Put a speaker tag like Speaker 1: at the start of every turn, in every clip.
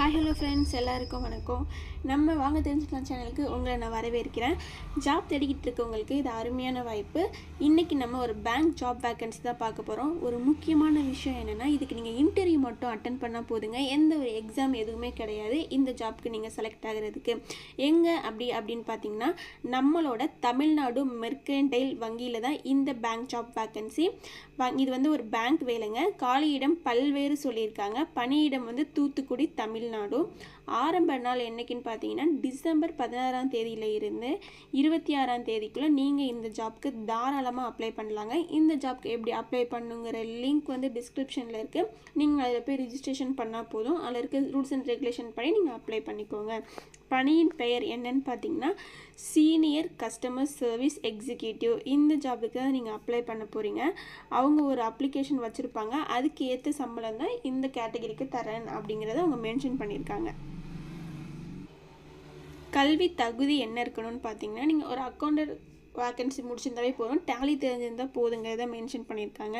Speaker 1: Hi hello friends எல்லாருக்கும் வணக்கம். நம்ம வாங்க தெரிஞ்சுக்கலாம் சேனலுக்கு. உங்களை நான் வரவேற்கிறேன். ஜாப் தேடிக்கிட்டு இருக்கவங்களுக்கு இது அருமையான வாய்ப்பு. இன்றைக்கி நம்ம ஒரு பேங்க் ஜாப் வேக்கன்சி தான் பார்க்க போகிறோம் ஒரு முக்கியமான விஷயம் என்னென்னா இதுக்கு நீங்கள் இன்டர்வியூ மட்டும் அட்டன் பண்ணால் போதுங்க. எந்த ஒரு எக்ஸாம் எதுவுமே கிடையாது. இந்த ஜாப்க்கு நீங்கள் செலக்ட் ஆகிறதுக்கு. எங்கே அப்படி அப்படின்னு பார்த்தீங்கன்னா நம்மளோட தமிழ்நாடு மெர்கன்டைல் வங்கியில் தான் இந்த பேங்க் ஜாப் வேக்கன்சி இது வந்து ஒரு பேங்க் வேலைங்க. காலியிடம் பல்வேறு சொல்லியிருக்காங்க. பணியிடம் வந்து தூத்துக்குடி தமிழ்நாடு. ஆரம்ப நாள் என்னைக்குன்னு பார்த்தீங்கன்னா டிசம்பர் பதினாறாம் தேதியில இருந்து இருபத்தி ஆறாம் தேதிக்குள்ளே நீங்கள் இந்த ஜாப்க்கு தாராளமாக அப்ளை பண்ணலாங்க. இந்த ஜாப்க்கு எப்படி அப்ளை பண்ணுங்கிற லிங்க் வந்து டிஸ்கிரிப்ஷனில் இருக்குது நீங்கள் அதில் போய் ரிஜிஸ்ட்ரேஷன் பண்ணால் போதும். அதில் இருக்க ரூல்ஸ் அண்ட் ரெகுலேஷன் படி நீங்கள் அப்ளை பண்ணிக்கோங்க. பணியின் பெயர் என்னன்னு பார்த்தீங்கன்னா சீனியர் கஸ்டமர் சர்வீஸ் எக்ஸிக்யூட்டிவ் இந்த ஜாபுக்கு தான் நீங்கள் அப்ளை பண்ண போகிறீங்க அவங்க ஒரு அப்ளிகேஷன் வச்சுருப்பாங்க. அதுக்கு ஏற்ற சம்பளம் தான் இந்த கேட்டகரிக்கு தரேன் அப்படிங்கிறத அவங்க மென்ஷன் பண்ணியிருக்காங்க. கல்வி தகுதி என்ன இருக்கணும்னு பார்த்தீங்கன்னா நீங்கள் ஒரு அக்கௌண்டர் வேக்கன்சி முடிச்சிருந்தாவே போதும். டேலி தெரிஞ்சிருந்தால் போதுங்க இதை மென்ஷன் பண்ணியிருக்காங்க.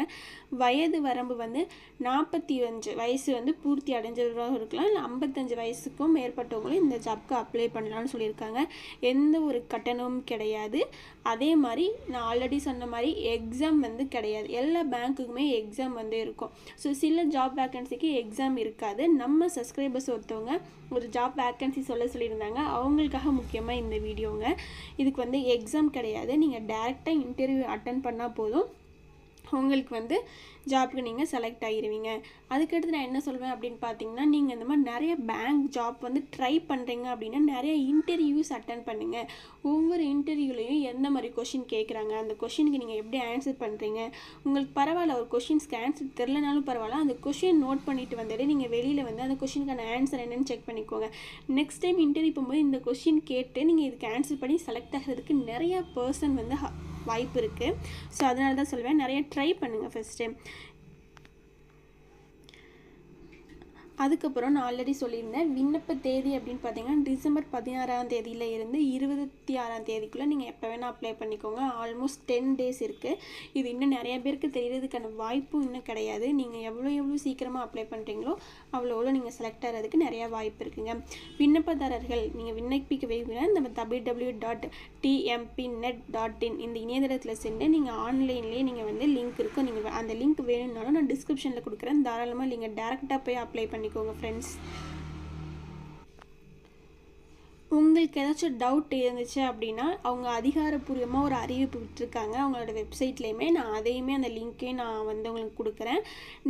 Speaker 1: வயது வரம்பு வந்து நாற்பத்தி அஞ்சு வயசு வந்து பூர்த்தி அடைஞ்சவராக இருக்கலாம். இல்லை ஐம்பத்தஞ்சு வயசுக்கும் மேற்பட்டவங்களும் இந்த ஜாப்க்கு அப்ளை பண்ணலாம்னு சொல்லியிருக்காங்க. எந்த ஒரு கட்டணமும் கிடையாது. அதே மாதிரி நான் ஆல்ரெடி சொன்ன மாதிரி எக்ஸாம் வந்து கிடையாது. எல்லா பேங்க்குக்குமே எக்ஸாம் வந்து இருக்கும். ஸோ சில ஜாப் வேக்கன்சிக்கு எக்ஸாம் இருக்காது. நம்ம சப்ஸ்கிரைபர்ஸ் ஒருத்தவங்க ஒரு ஜாப் வேக்கன்சி சொல்ல சொல்லியிருந்தாங்க. அவங்களுக்காக முக்கியமாக இந்த வீடியோங்க இதுக்கு வந்து எக்ஸாம் கிடையாது. நீங்கள் டேரெக்டாக இன்டர்வியூ அட்டன் பண்ணால் போதும். உங்களுக்கு வந்து ஜாப்க்கு நீங்கள் செலக்ட் ஆகிருவீங்க அதுக்கடுத்து நான் என்ன சொல்வேன் அப்படின்னு பார்த்தீங்கன்னா நீங்கள் இந்த மாதிரி நிறைய பேங்க் ஜாப் வந்து ட்ரை பண்ணுறீங்க அப்படின்னா நிறைய இன்டர்வியூஸ் அட்டன் பண்ணுங்கள் ஒவ்வொரு இன்டர்வியூலையும் எந்த மாதிரி கொஷின் கேட்குறாங்க அந்த கொஷினுக்கு நீங்கள் எப்படி ஆன்சர் பண்ணுறீங்க உங்களுக்கு பரவாயில்ல ஒரு கொஷின்ஸ்க்கு ஆன்சர் தெரிலனாலும் பரவாயில்ல அந்த கொஷின் நோட் பண்ணிட்டு வந்துட்டு நீங்கள் வெளியில் வந்து அந்த கொஷினுக்கான ஆன்சர் என்னென்னு செக் பண்ணிக்கோங்க. நெக்ஸ்ட் டைம் இன்டர்வியூ போகும்போது இந்த கொஷின் கேட்டு நீங்கள் இதுக்கு ஆன்சர் பண்ணி செலக்ட் ஆகிறதுக்கு நிறைய பர்சன் வந்து வாய்ப்பு இருக்குது ஸோ அதனால தான் சொல்லுவேன் நிறைய ட்ரை பண்ணுங்கள் ஃபஸ்ட்டு டைம் அதுக்கப்புறம் நான் ஆல்ரெடி சொல்லியிருந்தேன் விண்ணப்ப தேதி அப்படின்னு பார்த்தீங்கன்னா டிசம்பர் பதினாறாம் தேதியில இருந்து இருபத்தி ஆறாம் தேதிக்குள்ளே நீங்கள் எப்போ வேணால் அப்ளை பண்ணிக்கோங்க. ஆல்மோஸ்ட் டென் டேஸ் இருக்குது இது இன்னும் நிறைய பேருக்கு தெரியறதுக்கான வாய்ப்பும் இன்னும் கிடையாது. நீங்கள் எவ்வளோ எவ்வளோ சீக்கிரமாக அப்ளை பண்ணுறீங்களோ அவ்வளோ எவ்வளோ நீங்கள் செலக்ட் ஆகிறதுக்கு நிறையா வாய்ப்பு இருக்குங்க. விண்ணப்பதாரர்கள் நீங்கள் விண்ணப்பிக்க விரும்பினா நம்ம W W dot TMB net dot in இந்த இணையதளத்தில் சென்று நீங்கள் ஆன்லைன்லேயே நீங்கள் வந்து லிங்க் இருக்கும். நீங்கள் அந்த லிங்க் வேணும்னாலும் நான் டிஸ்கிரிப்ஷனில் கொடுக்குறேன். தாராளமாக நீங்கள் டேரெக்டாக போய் அப்ளை பண்ணி பண்ணிக்கோங்க ஃப்ரெண்ட்ஸ் உங்களுக்கு ஏதாச்சும் டவுட் இருந்துச்சு அப்படின்னா அவங்க அதிகாரப்பூர்வமாக ஒரு அறிவிப்பு விட்டுருக்காங்க. அவங்களோட வெப்சைட்லேயுமே நான் அதையுமே அந்த லிங்க்கையும் நான் வந்து உங்களுக்கு கொடுக்குறேன்.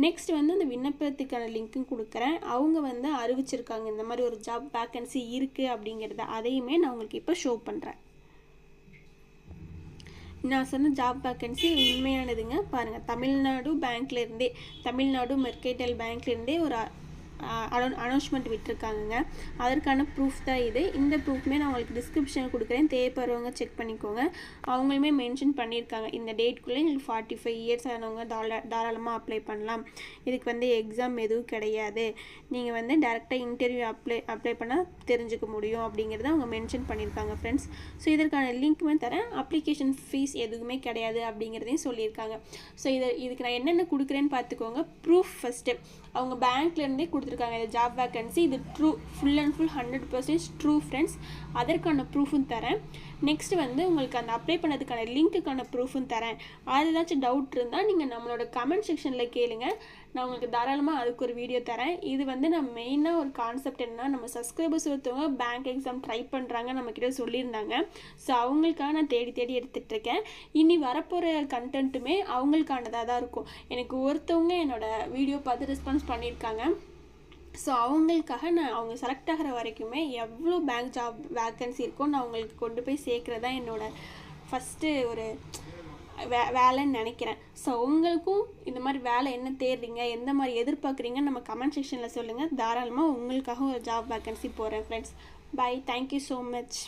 Speaker 1: நெக்ஸ்ட் வந்து அந்த விண்ணப்பத்துக்கான லிங்க்கும் கொடுக்குறேன். அவங்க வந்து அறிவிச்சிருக்காங்க இந்த மாதிரி ஒரு ஜாப் வேக்கன்சி இருக்குது அப்படிங்கிறத அதையுமே நான் உங்களுக்கு இப்போ ஷோ பண்ணுறேன் நான் சொன்ன ஜாப் வேக்கன்சி உண்மையானதுங்க. பாருங்கள் தமிழ்நாடு பேங்க்லேருந்தே தமிழ்நாடு மெர்கேட்டல் பேங்க்லேருந்தே ஒரு அனௌ அனௌன்ஸ்மெண்ட் விட்டுருக்காங்கங்க. அதற்கான ப்ரூஃப் தான் இது. இந்த ப்ரூஃப்மே நான் உங்களுக்கு டிஸ்கிரிப்ஷன் கொடுக்குறேன். தேவைப்படுறவங்க செக் பண்ணிக்கோங்க. அவங்களுமே மென்ஷன் பண்ணியிருக்காங்க. இந்த டேட்குள்ளே எங்களுக்கு ஃபார்ட்டி ஃபைவ் இயர்ஸ் ஆனவங்க தாரா தாராளமாக அப்ளை பண்ணலாம். இதுக்கு வந்து எக்ஸாம் எதுவும் கிடையாது. நீங்கள் வந்து டேரெக்டாக இன்டர்வியூ அப்ளை அப்ளை பண்ணால் தெரிஞ்சுக்க முடியும் அப்படிங்கிறத அவங்க மென்ஷன் பண்ணியிருக்காங்க ஃப்ரெண்ட்ஸ் ஸோ இதற்கான லிங்க்குமே தரேன். அப்ளிகேஷன் ஃபீஸ் எதுவுமே கிடையாது அப்படிங்கிறதையும் சொல்லியிருக்காங்க. ஸோ இதை இதுக்கு நான் என்னென்ன கொடுக்குறேன்னு பார்த்துக்கோங்க. ப்ரூஃப் ஃபஸ்ட்டு அவங்க பேங்க்லேருந்தே கொடுத்துருக்காங்க. இந்த ஜாப் வேக்கன்சி இது true full and full hundred percentage true friends அதற்கான ப்ரூஃபும் தரேன். நெக்ஸ்ட் வந்து உங்களுக்கு அந்த அப்ளை பண்ணதுக்கான லிங்க்குக்கான ப்ரூஃபும் தரேன். அது ஏதாச்சும் டவுட் இருந்தால் நீங்கள் நம்மளோட கமெண்ட் செக்ஷனில் கேளுங்க. நான் உங்களுக்கு தாராளமாக அதுக்கு ஒரு வீடியோ தரேன். இது வந்து நான் மெயினாக ஒரு கான்செப்ட் என்னன்னா நம்ம சப்ஸ்கிரைபர்ஸ் ஒருத்தவங்க பேங்க் எக்ஸாம் ட்ரை பண்ணுறாங்க நம்மக்கிட்ட சொல்லியிருந்தாங்க. ஸோ அவங்களுக்காக நான் தேடி தேடி எடுத்துகிட்டு இருக்கேன். இனி வரப்போகிற கண்டென்ட்டுமே அவங்களுக்கானதாக தான் இருக்கும். எனக்கு ஒருத்தவங்க என்னோடய வீடியோ பார்த்து ரெஸ்பான்ஸ் பண்ணியிருக்காங்க. ஸோ அவங்களுக்காக நான் அவங்க செலக்ட் ஆகிற வரைக்குமே எவ்வளோ பேங்க் ஜாப் வேக்கன்சி இருக்கோ நான் அவங்களுக்கு கொண்டு போய் சேர்க்குறது தான் என்னோடய ஃபஸ்ட்டு ஒரு வே வேலைன்னு நினைக்கிறேன். ஸோ உங்களுக்கும் இந்த மாதிரி வேலை என்ன தேடுறீங்க எந்த மாதிரி எதிர்பார்க்குறீங்கன்னு நம்ம கமெண்ட் செக்ஷனில் சொல்லுங்கள் தாராளமாக உங்களுக்காக ஒரு ஜாப் வேக்கன்சி போகிறேன் friends bye thank you so much